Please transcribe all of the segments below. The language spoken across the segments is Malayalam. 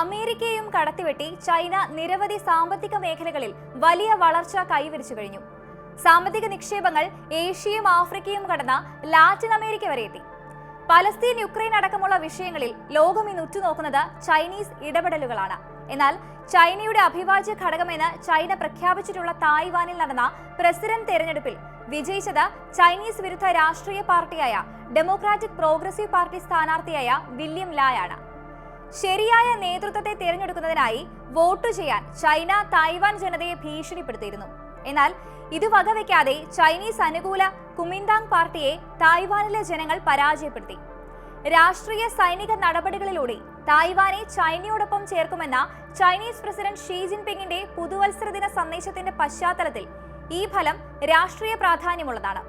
അമേരിക്കയും കടത്തിവെട്ടി ചൈന നിരവധി സാമ്പത്തിക മേഖലകളിൽ വലിയ വളർച്ച കൈവരിച്ചു കഴിഞ്ഞു. സാമ്പത്തിക നിക്ഷേപങ്ങൾ ഏഷ്യയും ആഫ്രിക്കയും കടന്ന ലാറ്റിൻ അമേരിക്ക വരെ എത്തി. പലസ്തീൻ യുക്രൈൻ അടക്കമുള്ള വിഷയങ്ങളിൽ ലോകം ഇന്ന് ഉറ്റുനോക്കുന്നത് ചൈനീസ് ഇടപെടലുകളാണ്. എന്നാൽ ചൈനയുടെ അഭിവാജ്യ ഘടകമെന്ന് ചൈന പ്രഖ്യാപിച്ചിട്ടുള്ള തായ്വാനിൽ നടന്ന പ്രസിഡന്റ് തെരഞ്ഞെടുപ്പിൽ വിജയിച്ചത് ചൈനീസ് വിരുദ്ധ രാഷ്ട്രീയ പാർട്ടിയായ ഡെമോക്രാറ്റിക് പ്രോഗ്രസീവ് പാർട്ടി സ്ഥാനാർത്ഥിയായ വില്യം ലായാണ്. ശരിയായ നേതൃത്വത്തെ തിരഞ്ഞെടുക്കുന്നതിനായി വോട്ട് ചെയ്യാൻ ചൈന തായ്വാൻ ജനതയെ ഭീഷണിപ്പെടുത്തിയിരുന്നു. എന്നാൽ ഇത് വകവയ്ക്കാതെ ചൈനീസ് അനുകൂല കുമിന്താങ് പാർട്ടിയെ തായ്വാനിലെ ജനങ്ങൾ പരാജയപ്പെടുത്തി. രാഷ്ട്രീയ സൈനിക നടപടികളിലൂടെ തായ്വാനെ ചൈനയോടൊപ്പം ചേർക്കുമെന്ന ചൈനീസ് പ്രസിഡന്റ് ഷീ ജിൻപിങ്ങിന്റെ പുതുവത്സര ദിന സന്ദേശത്തിന്റെ പശ്ചാത്തലത്തിൽ ഈ ഫലം രാഷ്ട്രീയ പ്രാധാന്യമുള്ളതാണ്.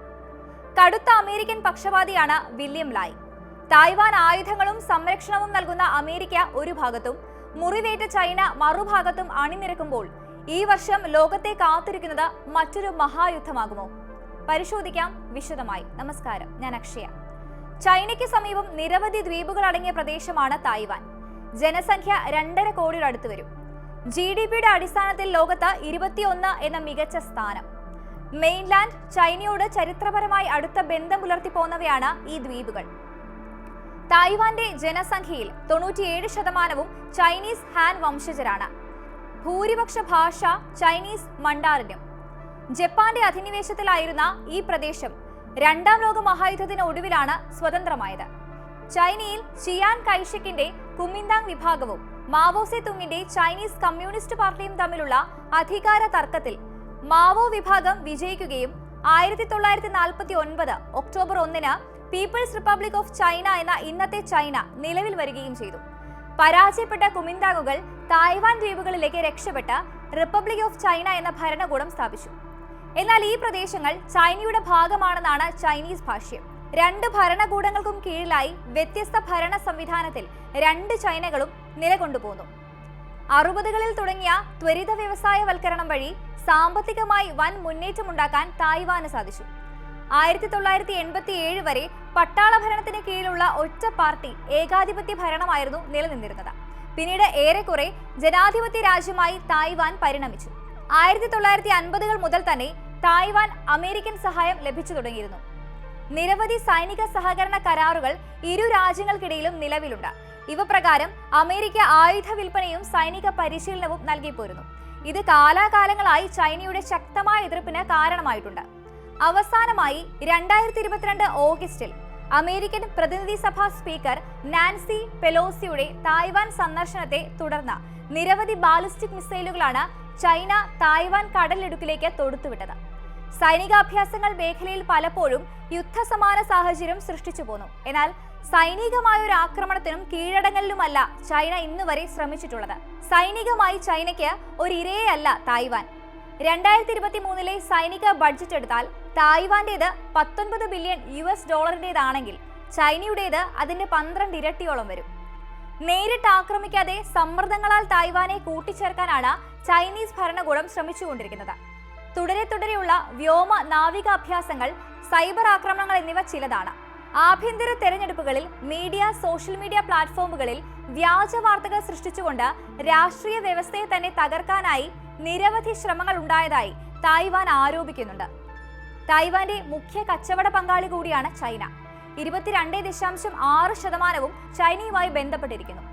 കടുത്ത അമേരിക്കൻ പക്ഷപാതിയാണ് വില്യം ലായ്. തായ്വാൻ ആയുധങ്ങളും സംരക്ഷണവും നൽകുന്ന അമേരിക്ക ഒരു ഭാഗത്തും മുറിവേറ്റ ചൈന മറുഭാഗത്തും അണിനിരക്കുമ്പോൾ ഈ വർഷം ലോകത്തെ കാത്തിരിക്കുന്നത് മറ്റൊരു മഹായുദ്ധമാകുമോ? പരിശോധിക്കാം വിശദമായി. നമസ്കാരം. ഞാൻ അക്ഷയ. ചൈനയ്ക്ക് സമീപം നിരവധി ദ്വീപുകൾ അടങ്ങിയ പ്രദേശമാണ് തായ്വാൻ. ജനസംഖ്യ രണ്ടര കോടിയുടെ അടുത്ത് വരും. ജി ഡി പിയുടെ അടിസ്ഥാനത്തിൽ ലോകത്ത് ഇരുപത്തിയൊന്ന് എന്ന മികച്ച സ്ഥാനം. മെയിൻലാൻഡ് ചൈനയോട് ചരിത്രപരമായി അടുത്ത ബന്ധം പുലർത്തി പോന്നവയാണ് ഈ ദ്വീപുകൾ. തായ്വാന്റെ ജനസംഖ്യയിൽ തൊണ്ണൂറ്റിയേഴ് ശതമാനവും ചൈനീസ് ഹാൻ വംശജരാണ്. ഭൂരിപക്ഷ ഭാഷ ചൈനീസ് മണ്ടാറിനും. ജപ്പാന്റെ അധിനിവേശത്തിലായിരുന്ന ഈ പ്രദേശം രണ്ടാം ലോക മഹായുദ്ധത്തിന് ഒടുവിലാണ് സ്വതന്ത്രമായത്. ചൈനയിൽ ചിയാൻ കൈഷക്കിന്റെ കുമിന്താങ് വിഭാഗവും മാവോസെ തുങ്ങിന്റെ ചൈനീസ് കമ്മ്യൂണിസ്റ്റ് പാർട്ടിയും തമ്മിലുള്ള അധികാര തർക്കത്തിൽ മാവോ വിഭാഗം വിജയിക്കുകയും ആയിരത്തി തൊള്ളായിരത്തി നാൽപ്പത്തി ഒൻപത് ഒക്ടോബർ ഒന്നിന് പീപ്പിൾസ് റിപ്പബ്ലിക് ഓഫ് ചൈന എന്ന ഇന്നത്തെ ചൈന നിലവിൽ വരികയും ചെയ്തു. പരാജയപ്പെട്ട കുമിന്താഗുകൾ തായ്വാൻ ദ്വീപുകളിലേക്ക് രക്ഷപ്പെട്ട റിപ്പബ്ലിക് ഓഫ് ചൈന എന്ന ഭരണകൂടം സ്ഥാപിച്ചു. എന്നാൽ ഈ പ്രദേശങ്ങൾ ചൈനയുടെ ഭാഗമാണെന്നാണ് ചൈനീസ് ഭാഷ്യം. രണ്ട് ഭരണകൂടങ്ങൾക്കും കീഴിലായി വ്യത്യസ്ത ഭരണ സംവിധാനത്തിൽ രണ്ട് ചൈനകളും നിലകൊണ്ടുപോന്നു. അറുപതുകളിൽ തുടങ്ങിയ ത്വരിത വ്യവസായവൽക്കരണം വഴി സാമ്പത്തികമായി വൻ മുന്നേറ്റമുണ്ടാക്കാൻ തായ്വാന് സാധിച്ചു. ആയിരത്തി തൊള്ളായിരത്തി എൺപത്തി ഏഴ് വരെ പട്ടാള ഭരണത്തിന് കീഴിലുള്ള ഒറ്റ പാർട്ടി ഏകാധിപത്യ ഭരണമായിരുന്നു നിലനിന്നിരുന്നത്. പിന്നീട് ഏറെക്കുറെ ജനാധിപത്യ രാജ്യമായി തായ്വാൻ പരിണമിച്ചു. ആയിരത്തി തൊള്ളായിരത്തി അൻപതുകൾ മുതൽ തന്നെ തായ്വാൻ അമേരിക്കൻ സഹായം ലഭിച്ചു തുടങ്ങിയിരുന്നു. നിരവധി സൈനിക സഹകരണ കരാറുകൾ ഇരു രാജ്യങ്ങൾക്കിടയിലും നിലവിലുണ്ട്. ഇവ പ്രകാരം അമേരിക്ക ആയുധ വിൽപ്പനയും സൈനിക പരിശീലനവും നൽകിപ്പോരുന്നു. ഇത് കാലാകാലങ്ങളായി ചൈനയുടെ ശക്തമായ എതിർപ്പിന് കാരണമായിട്ടുണ്ട്. അവസാനമായി രണ്ടായിരത്തി ഇരുപത്തിരണ്ട് ഓഗസ്റ്റിൽ അമേരിക്കൻ പ്രതിനിധി സഭാ സ്പീക്കർ നാൻസി പെലോസിയുടെ തായ്വാൻ സന്ദർശനത്തെ തുടർന്ന് നിരവധി ബാലിസ്റ്റിക് മിസൈലുകളാണ് ചൈന തായ്വാൻ കടലിടുക്കിലേക്ക് തൊടുത്തുവിട്ടത്. സൈനികാഭ്യാസങ്ങൾ മേഖലയിൽ പലപ്പോഴും യുദ്ധസമാന സാഹചര്യം സൃഷ്ടിച്ചു പോന്നു. എന്നാൽ സൈനികമായ ഒരു ആക്രമണത്തിനും കീഴടങ്ങലിലുമല്ല ചൈന ഇന്നുവരെ ശ്രമിച്ചിട്ടുള്ളത്. സൈനികമായി ചൈനയ്ക്ക് ഒരു ഇരയല്ല തായ്വാൻ. രണ്ടായിരത്തി ഇരുപത്തി മൂന്നിലെ സൈനിക ബഡ്ജറ്റ് എടുത്താൽ തായ്വാന്റേത് പത്തൊൻപത് ബില്യൺ യു എസ് ഡോളറിന്റെതാണെങ്കിൽ ചൈനയുടേത് അതിന്റെ പന്ത്രണ്ട് ഇരട്ടിയോളം വരും. നേരിട്ട് ആക്രമിക്കാതെ സമ്മർദ്ദങ്ങളാൽ തായ്വാനെ കൂട്ടിച്ചേർക്കാനാണ് ചൈനീസ് ഭരണകൂടം ശ്രമിച്ചുകൊണ്ടിരിക്കുന്നത്. തുടരെ തുടരെയുള്ള വ്യോമ നാവിക അഭ്യാസങ്ങൾ സൈബർ ആക്രമണങ്ങൾ എന്നിവ ചിലതാണ്. ആഭ്യന്തര തെരഞ്ഞെടുപ്പുകളിൽ മീഡിയ സോഷ്യൽ മീഡിയ പ്ലാറ്റ്ഫോമുകളിൽ വ്യാജ വാർത്തകൾ സൃഷ്ടിച്ചുകൊണ്ട് രാഷ്ട്രീയ വ്യവസ്ഥയെ തന്നെ തകർക്കാനായി നിരവധി ശ്രമങ്ങൾ ഉണ്ടായതായി തായ്വാൻ ആരോപിക്കുന്നുണ്ട്. തായ്വാന്റെ മുഖ്യ കച്ചവട പങ്കാളി കൂടിയാണ് ചൈന. ഇരുപത്തിരണ്ട് ദശാംശം ആറ് ശതമാനവും ചൈനയുമായി ബന്ധപ്പെട്ടിരിക്കുന്നു.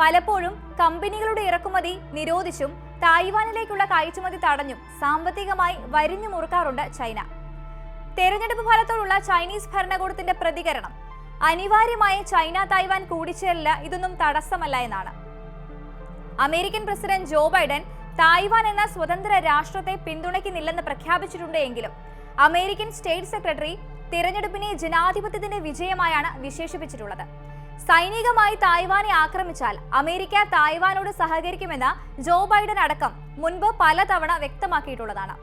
പലപ്പോഴും കമ്പനികളുടെ ഇറക്കുമതി നിരോധിച്ചും തായ്വാനിലേക്കുള്ള കയറ്റുമതി തടഞ്ഞും സാമ്പത്തികമായി വരിഞ്ഞു മുറുക്കാറുണ്ട് ചൈന. തെരഞ്ഞെടുപ്പ് ഫലത്തോടുള്ള ചൈനീസ് ഭരണകൂടത്തിന്റെ പ്രതികരണം അനിവാര്യമായ ചൈന തായ്വാൻ കൂടിച്ചേരല ഇതൊന്നും തടസ്സമല്ല എന്നാണ്. American president Joe Biden Taiwan എന്ന സ്വതന്ത്ര രാഷ്ട്രത്തെ പിന്തുണയ്ക്കുന്നില്ലെന്ന് പ്രഖ്യാപിച്ചിട്ടുണ്ട് എങ്കിലും അമേരിക്കൻ സ്റ്റേറ്റ് സെക്രട്ടറി തിരഞ്ഞെടുപ്പിനെ ജനാധിപത്യത്തിന്റെ വിജയമായാണ് വിശേഷിപ്പിച്ചിട്ടുള്ളത്. സൈനികമായി തായ്വാനെ ആക്രമിച്ചാൽ അമേരിക്ക തായ്വാനോട് സഹകരിക്കുമെന്ന് ജോ ബൈഡൻ അടക്കം മുൻപ് പലതവണ വ്യക്തമാക്കിയിട്ടുള്ളതാണ്.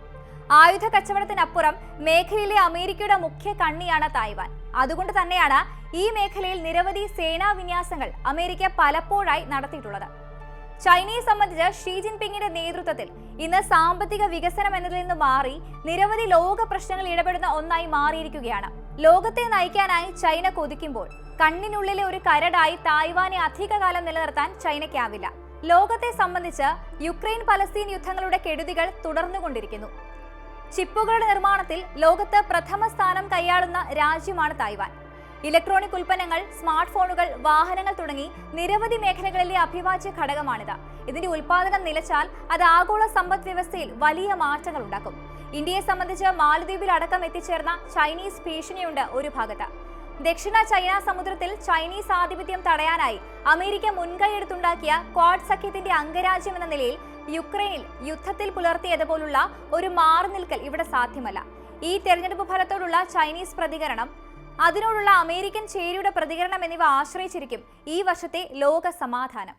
ആയുധ കച്ചവടത്തിനപ്പുറം മേഖലയിലെ അമേരിക്കയുടെ മുഖ്യ കണ്ണിയാണ് തായ്വാൻ. അതുകൊണ്ട് തന്നെയാണ് ഈ മേഖലയിൽ നിരവധി സേനാ വിന്യാസങ്ങൾ അമേരിക്ക പലപ്പോഴായി നടത്തിയിട്ടുള്ളത്. ചൈനയെ സംബന്ധിച്ച് ഷീ ജിൻപിങ്ങിന്റെ നേതൃത്വത്തിൽ ഇന്ന് സാമ്പത്തിക വികസനം എന്നതിൽ നിന്ന് മാറി നിരവധി ലോക പ്രശ്നങ്ങൾ ഇടപെടുന്ന ഒന്നായി മാറിയിരിക്കുകയാണ്. ലോകത്തെ നയിക്കാനായി ചൈന കൊതിക്കുമ്പോൾ കണ്ണിനുള്ളിലെ ഒരു കരടായി തായ്വാനെ അധികകാലം നിലനിർത്താൻ ചൈനയ്ക്കാവില്ല. ലോകത്തെ സംബന്ധിച്ച് യുക്രൈൻ പലസ്തീൻ യുദ്ധങ്ങളുടെ കെടുതികൾ തുടർന്നുകൊണ്ടിരിക്കുന്നു. ചിപ്പുകളുടെ നിർമ്മാണത്തിൽ ലോകത്ത് പ്രഥമ സ്ഥാനം കൈയാളുന്ന രാജ്യമാണ് തായ്വാൻ. ഇലക്ട്രോണിക് ഉൽപ്പന്നങ്ങൾ സ്മാർട്ട് ഫോണുകൾ വാഹനങ്ങൾ തുടങ്ങി നിരവധി മേഖലകളിലെ അഭിവാജ്യ ഘടകമാണിത്. ഇതിന്റെ ഉൽപാദനം നിലച്ചാൽ അത് ആഗോള സമ്പദ് വ്യവസ്ഥയിൽ വലിയ മാറ്റങ്ങൾ ഉണ്ടാക്കും. ഇന്ത്യയെ സംബന്ധിച്ച് മാലദ്വീപിൽ അടക്കം എത്തിച്ചേർന്ന ചൈനീസ് ഭീഷണിയുണ്ട് ഒരു ഭാഗത്ത്. ദക്ഷിണ ചൈന സമുദ്രത്തിൽ ചൈനീസ് ആധിപത്യം തടയാനായി അമേരിക്ക മുൻകൈയെടുത്തുണ്ടാക്കിയ ക്വാഡ് സഖ്യത്തിന്റെ അംഗരാജ്യം എന്ന നിലയിൽ യുക്രൈനിൽ യുദ്ധത്തിൽ പുലർത്തിയതുപോലുള്ള ഒരു മാറുനിൽക്കൽ ഇവിടെ സാധ്യമല്ല. ഈ തെരഞ്ഞെടുപ്പ് ഫലത്തോടുള്ള ചൈനീസ് പ്രതികരണം അതിനോടുള്ള അമേരിക്കൻ ചേരിയുടെ പ്രതികരണം എന്നിവ ആശ്രയിച്ചിരിക്കും ഈ വർഷത്തെ ലോക സമാധാനം.